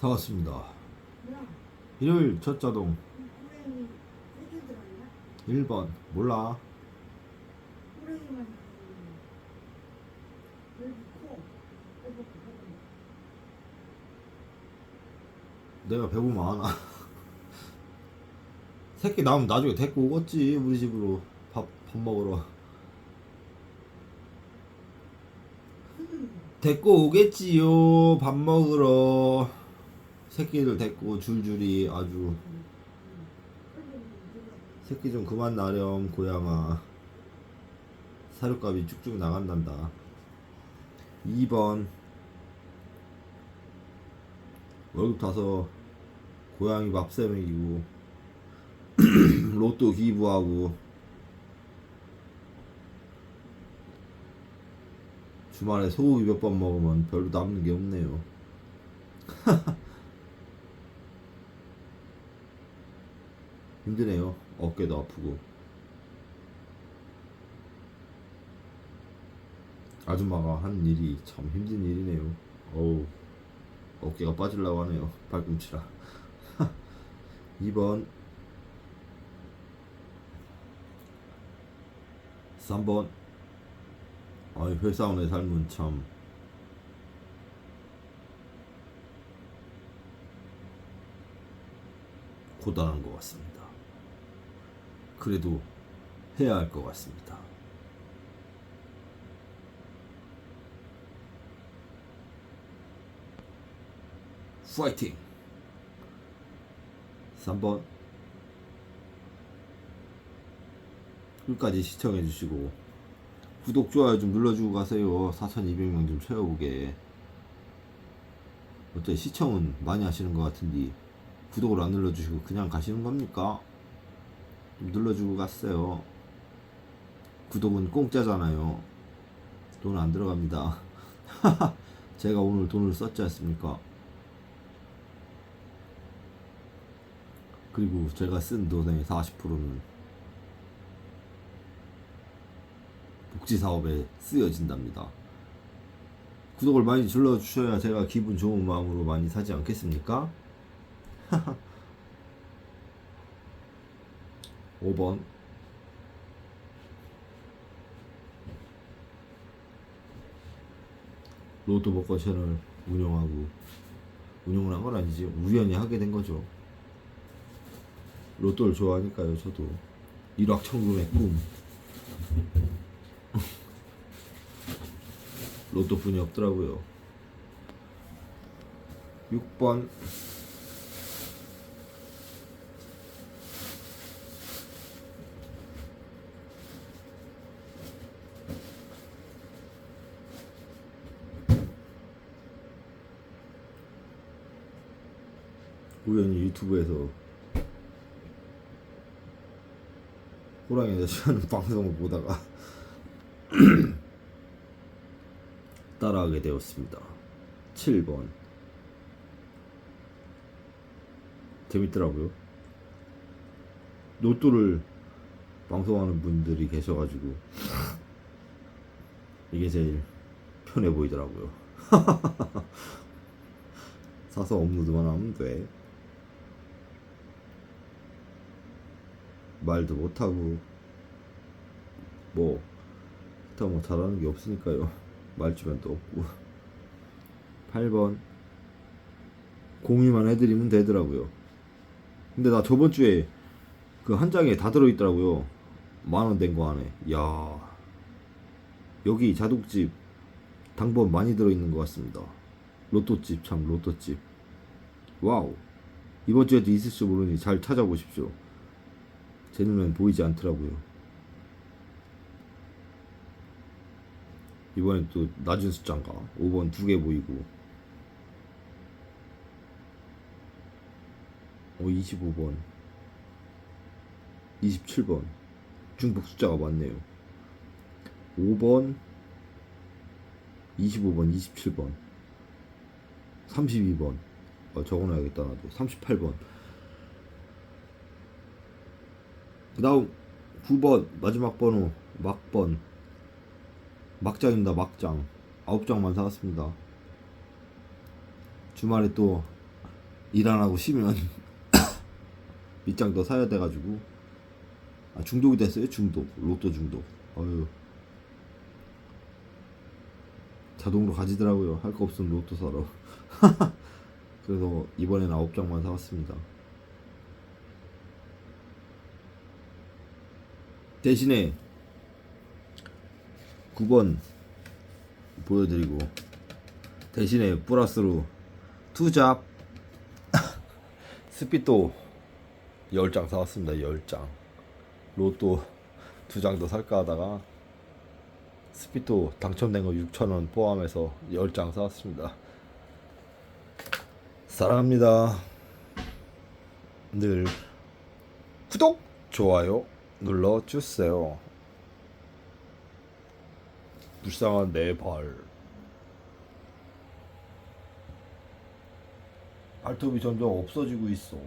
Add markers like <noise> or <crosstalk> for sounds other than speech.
사왔습니다. 일요일 첫 자동 호랭이 세개 들어있나? 1번 몰라. 내가 배고프면 안 와. <laughs> 새끼 나오면 나중에 데리고 오겠지 우리 집으로 밥, 밥 먹으러 데리고 오겠지요 밥 먹으러 새끼들 데리고 줄줄이 아주 새끼 좀 그만 나렴 고양아. 사료값이 쭉쭉 나간단다. 2번. 월급 타서 고양이 밥 세 먹이고 <clears throat> 로또 기부하고 주말에 소고기 몇 번 먹으면 별로 남는 게 없네요 <laughs> 힘드네요. 어깨도 아프고. 아줌마가 한 일이 참 힘든 일이네요. 어우 어깨가 빠질라고 하네요. 발꿈치라. <laughs> 2번 3번. 아이 회사원의 삶은 참 고단한 것 같습니다 그래도 해야 할 것 같습니다. 파이팅! 3번. 끝까지 시청해 주시고 구독 좋아요 좀 눌러주고 가세요. 4200명 좀 채워보게. 어때 시청은 많이 하시는 것 같은데 구독을 안 눌러주시고 그냥 가시는 겁니까? 좀 눌러주고 갔어요 구독은 공짜잖아요 돈 안 들어갑니다 <laughs> 제가 오늘 돈을 썼지 않습니까? 그리고 제가 쓴 돈의 40%는 복지 사업에 쓰여진답니다. 구독을 많이 눌러주셔야 제가 기분 좋은 마음으로 많이 사지 않겠습니까? <laughs> 5번 로또 복권 채널 운영하고 운영을 한 건 아니지 우연히 하게 된 거죠. 로또를 좋아하니까요, 저도. 일확천금의 꿈. 로또뿐이 없더라고요. 6번. 우연히 유튜브에서 호랑이 아저씨 하는 <laughs> 방송을 보다가 <clears throat> 따라하게 되었습니다. 7번. 재밌더라고요. 로또를 방송하는 분들이 계셔가지고 <sniffs> 이게 제일 편해 보이더라고요. <laughs> 사서 업로드만 하면 돼. 말도 못하고 뭐 기타 뭐 잘하는 게 없으니까요. <laughs> 말주변도 없고. 8번. 공유만 해드리면 되더라고요. 근데 나 저번 주에 그 한 장에 다 들어있더라고요. 만 원 된 거 안에. 야. 여기 자독집 당번 많이 들어있는 것 같습니다. 로또집 참 로또집. 와우. 이번 주에도 있을지 모르니 잘 찾아보십시오 제 눈엔 보이지 않더라고요. 이번엔 또 낮은 숫자인가? 5번 두 개 보이고. 어, 25번. 27번. 중복 숫자가 많네요. 5번. 25번, 27번. 32번. 어, 적어놔야겠다, 나도. 38번. 그 다음 9번 마지막 번호 막번. 막장입니다 막장. 9장만 사왔습니다. 주말에 또 일 안 하고 쉬면 <coughs> 밑장 더 사야 돼가지고. 아, 중독이 됐어요 중독. 로또 중독. 어휴 자동으로 가지더라고요. 할 거 없으면 로또 사러. <laughs> 그래서 이번엔 아홉 장만 사왔습니다 대신에 9번 보여드리고 대신에 플러스로 투잡 <laughs> 스피또 10장 사왔습니다 10장. 로또 두장더 살까 하다가 스피또 당첨된 거 6천원 포함해서 10장 사왔습니다. 사랑합니다. 늘 구독 좋아요 눌러 주세요. 불쌍한 내 발. 발톱이 점점 없어지고 있어